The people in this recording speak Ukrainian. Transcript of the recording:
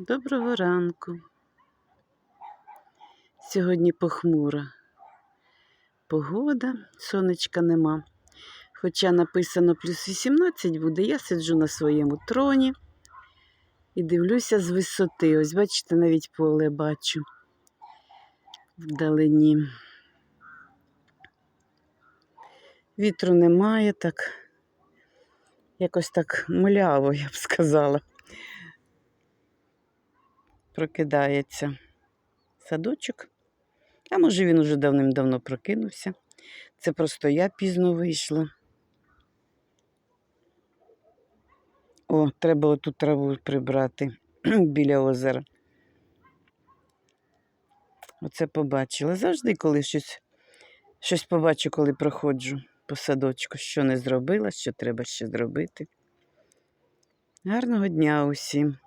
Доброго ранку. Сьогодні похмура погода, сонечка нема. Хоча написано плюс 18 буде, я сиджу на своєму троні і дивлюся з висоти. Ось, бачите, навіть поле бачу вдалині. Вітру немає, так якось так мляво, я б сказала. Прокидається садочок. А може він уже давним-давно прокинувся. Це просто я пізно вийшла. О, треба оту траву прибрати біля озера. Оце побачила. Завжди, коли щось, щось побачу, коли проходжу по садочку, що не зробила, що треба ще зробити. Гарного дня усім!